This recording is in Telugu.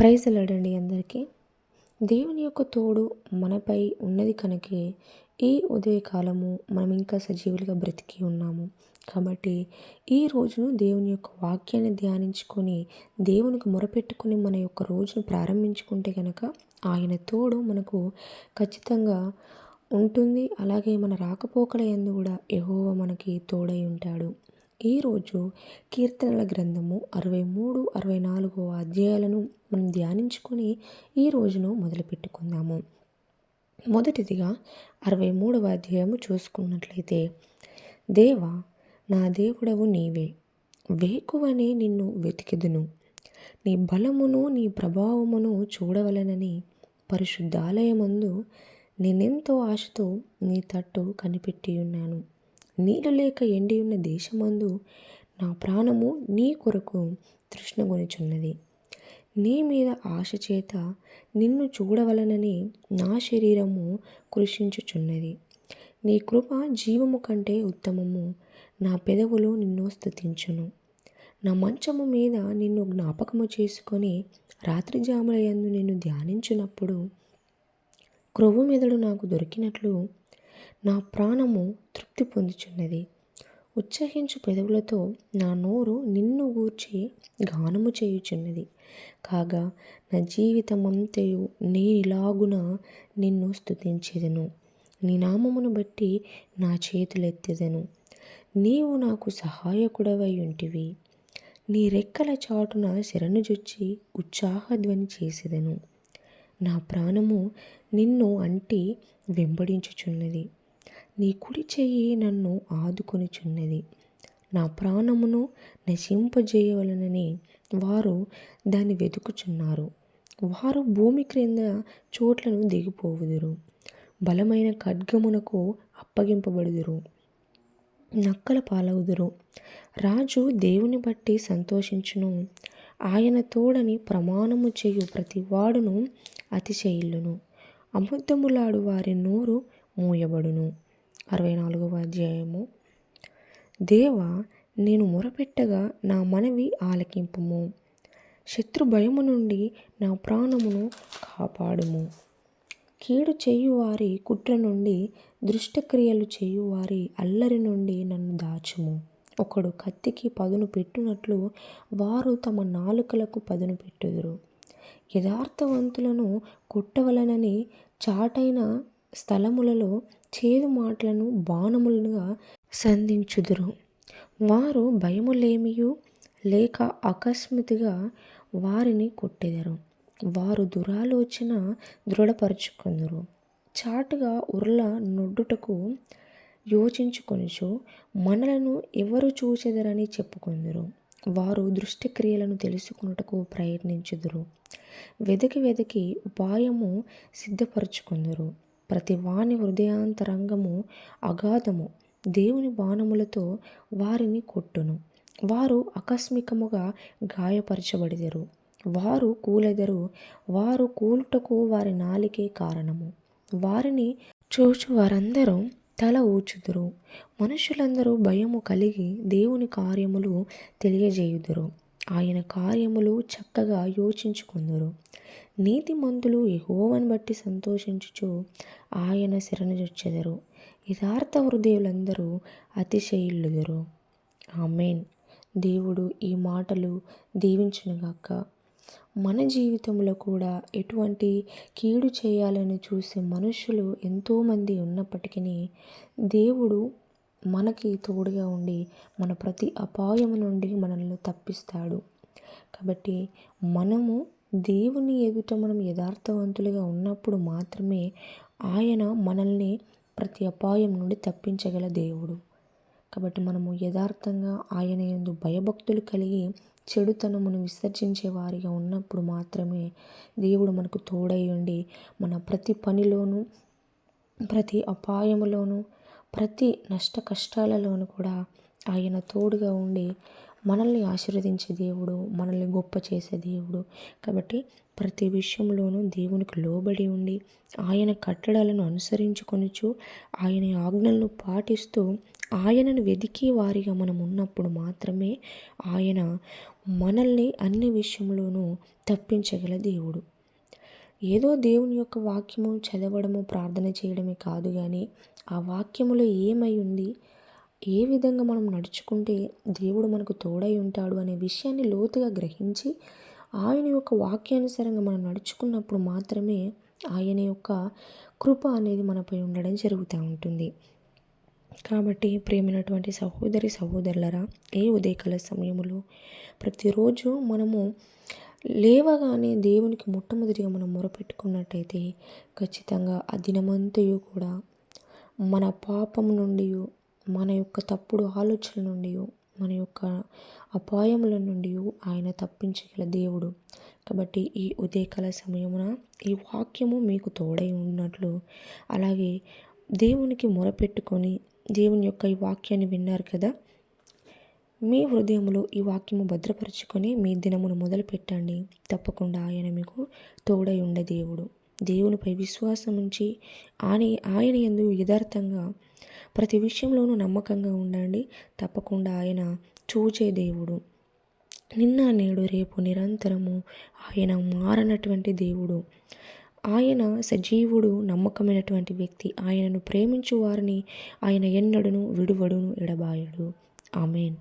ప్రైజలాడండి అందరికీ. దేవుని యొక్క తోడు మనపై ఉన్నది కనుకే ఈ ఉదయకాలము మనం ఇంకా సజీవులుగా బ్రతికి ఉన్నాము. కాబట్టి ఈ రోజును దేవుని యొక్క వాక్యాన్ని ధ్యానించుకొని దేవునికి మొరపెట్టుకుని మన యొక్క రోజును ప్రారంభించుకుంటే కనుక ఆయన తోడు మనకు ఖచ్చితంగా ఉంటుంది. అలాగే మన రాకపోకల ఎందు కూడా ఎహోవ మనకి తోడై ఉంటాడు. ఈరోజు కీర్తనల గ్రంథము అరవై మూడు అరవై నాలుగో అధ్యాయాలను మనం ధ్యానించుకొని ఈ రోజును మొదలుపెట్టుకుందాము. మొదటిదిగా అరవై మూడవ అధ్యాయము చూసుకున్నట్లయితే దేవ నా దేవుడవు నీవే. వేకువనే నిన్ను వెతికిదును. నీ బలమును నీ ప్రభావమును చూడవలనని పరిశుద్ధాలయమందు నేనెంతో ఆశతో నీ తట్టు కనిపెట్టి ఉన్నాను నీళ్ళు లేక ఎండి ఉన్న దేశమందు నా ప్రాణము నీ కొరకు తృష్ణగొనిచున్నది నీ మీద ఆశ చేత నిన్ను చూడవలనని నా శరీరము కృషించుచున్నది. నీ కృప జీవము కంటే ఉత్తమము. నా పెదవులు నిన్ను స్థుతించును నా మంచము మీద నిన్ను జ్ఞాపకము చేసుకొని రాత్రి జాములయందు నిన్ను ధ్యానించినప్పుడు క్రొవ్వు మెదడు నాకు దొరికినట్లు నా ప్రాణము తృప్తి పొందుచున్నది. ఉత్సహించు పెదవులతో నా నోరు నిన్ను గూర్చి గానము చేయుచున్నది. కాగా నా జీవితమంతయు నేనిలాగున నిన్ను స్తుతించేదను. నీ నామమును బట్టి నా చేతులెత్తెదను. నీవు నాకు సహాయకుడవై ఉంటివి నీ రెక్కల చాటున శరణు జొచ్చి ఉత్సాహధ్వని చేసేదను. నా ప్రాణము నిన్ను అంటి వెంబడించుచున్నది. నీ కుడి చెయ్యి నన్ను ఆదుకొనిచున్నది. నా ప్రాణమును నశింపజేయవలనని వారు దాన్ని వెతుకుచున్నారు. వారు భూమి క్రింద చోట్లను దిగిపోవుదురు. బలమైన ఖడ్గమునకు అప్పగింపబడుదురు. నక్కల పాలవుదురు. రాజు దేవుని బట్టి సంతోషించును. ఆయన తోడని ప్రమాణము చేయు ప్రతి వాడును అతిశయిల్లును. అబద్ధములాడు వారి నోరు మూయబడును. అరవై నాలుగవ అధ్యాయము. దేవ నేను మొరపెట్టగా నా మనవి ఆలకింపుము. శత్రు భయము నుండి నా ప్రాణమును కాపాడుము. కీడు చేయువారి కుట్ర నుండి దృష్టక్రియలు చేయువారి అల్లరి నుండి నన్ను దాచుము. ఒకడు కత్తికి పదును పెట్టునట్లు వారు తమ నాలుకలకు పదును పెట్టుదురు. యథార్థవంతులను కొట్టవలనని చాటైన స్థలములలో చేదు మాటలను బాణములుగా సంధించుదురు. వారు భయములేమియు? లేక అకస్మాత్తుగా వారిని కొట్టెదరు. వారు దురాలోచన దృఢపరుచుకుందరు. చాటుగా ఉర్ల నొడ్డుటకు యోచించుకొనుచు మనలను ఎవరు చూచెదరని చెప్పుకుందరు. వారు దృష్టిక్రియలను తెలుసుకున్నటకు ప్రయత్నించుదురు. వెదకి వెదకి ఉపాయము సిద్ధపరచుకుందరు. ప్రతి వాని హృదయాంతరంగము అగాధము. దేవుని బాణములతో వారిని కొట్టును. వారు ఆకస్మికముగా గాయపరచబడిదరు. వారు కూలెదరు. వారు కూలుటకు వారి నాలికే కారణము. వారిని చూచు వారందరూ తల ఊచుదురు. మనుషులందరూ భయము కలిగి దేవుని కార్యములు తెలియజేయుదురు. ఆయన కార్యములు చక్కగా యోచించుకుందరు. నీతిమంతులు యహోవను బట్టి సంతోషించుచు ఆయన శరణుజొచ్చెదరు. యథార్థ హృదయులందరూ అతిశయిల్లుదురు. ఆమెన్. దేవుడు ఈ మాటలు దీవించునుగాక. మన జీవితంలో కూడా ఎటువంటి కీడు చేయాలని చూసే మనుషులు ఎంతోమంది ఉన్నప్పటికీ దేవుడు మనకి తోడుగా ఉండి మన ప్రతి అపాయం నుండి మనల్ని తప్పిస్తాడు. కాబట్టి మనము దేవుని ఎదుట మనం యథార్థవంతులుగా ఉన్నప్పుడు మాత్రమే ఆయన మనల్ని ప్రతి అపాయం నుండి తప్పించగల దేవుడు. కాబట్టి మనము యథార్థంగా ఆయన ఎందు భయభక్తులు కలిగి చెడుతనమును విసర్జించే వారిగా ఉన్నప్పుడు మాత్రమే దేవుడు మనకు తోడై ఉండి మన ప్రతి పనిలోనూ ప్రతి అపాయములోనూ ప్రతి నష్ట కష్టాలలోనూ కూడా ఆయన తోడుగా ఉండి మనల్ని ఆశీర్వదించే దేవుడు మనల్ని గొప్ప చేసే దేవుడు. కాబట్టి ప్రతి విషయంలోనూ దేవునికి లోబడి ఉండి ఆయన కట్టడాలను అనుసరించుకొనుచు ఆయన ఆజ్ఞలను పాటిస్తూ ఆయనను వెదికి వారిగా మనం ఉన్నప్పుడు మాత్రమే ఆయన మనల్ని అన్ని విషయంలోనూ తప్పించగల దేవుడు. ఏదో దేవుని యొక్క వాక్యము చదవడము ప్రార్థన చేయడమే కాదు కానీ ఆ వాక్యములో ఏమై ఉంది? ఏ విధంగా మనం నడుచుకుంటే దేవుడు మనకు తోడై ఉంటాడు అనే విషయాన్ని లోతుగా గ్రహించి ఆయన యొక్క వాక్యానుసారంగా మనం నడుచుకున్నప్పుడు మాత్రమే ఆయన యొక్క కృప అనేది మనపై ఉండడం జరుగుతూ ఉంటుంది. కాబట్టి ప్రేమైనటువంటి సహోదరి సహోదరులరా ఏ ఉదయకాల సమయంలో ప్రతిరోజు మనము లేవగానే దేవునికి మొట్టమొదటిగా మనం మొరపెట్టుకున్నట్టయితే ఖచ్చితంగా ఆ దినమంతయు కూడా మన పాపం నుండి మన యొక్క తప్పుడు ఆలోచనల నుండి మన యొక్క అపాయముల నుండి ఆయన తప్పించగల దేవుడు. కాబట్టి ఈ ఉదయకాల సమయమున ఈ వాక్యము మీకు తోడై ఉన్నట్లు అలాగే దేవునికి మొరపెట్టుకొని దేవుని యొక్క ఈ వాక్యాన్ని విన్నారు కదా? మీ హృదయంలో ఈ వాక్యము భద్రపరుచుకొని మీ దినమును మొదలు పెట్టండి తప్పకుండా ఆయన మీకు తోడై ఉండే దేవుడు. దేవునిపై విశ్వాసం ఉంచి ఆయన ఆయన ఎందు యథార్థంగా ప్రతి విషయంలోనూ నమ్మకంగా ఉండండి. తప్పకుండా ఆయన చూచే దేవుడు. నిన్న నేడు రేపు నిరంతరము ఆయన మారనటువంటి దేవుడు. ఆయన సజీవుడు నమ్మకమైనటువంటి వ్యక్తి. ఆయనను ప్రేమించు వారిని ఆయన ఎన్నడును విడువడును ఎడబాయడు. ఆమెన్.